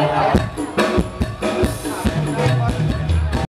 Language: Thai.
นะครับ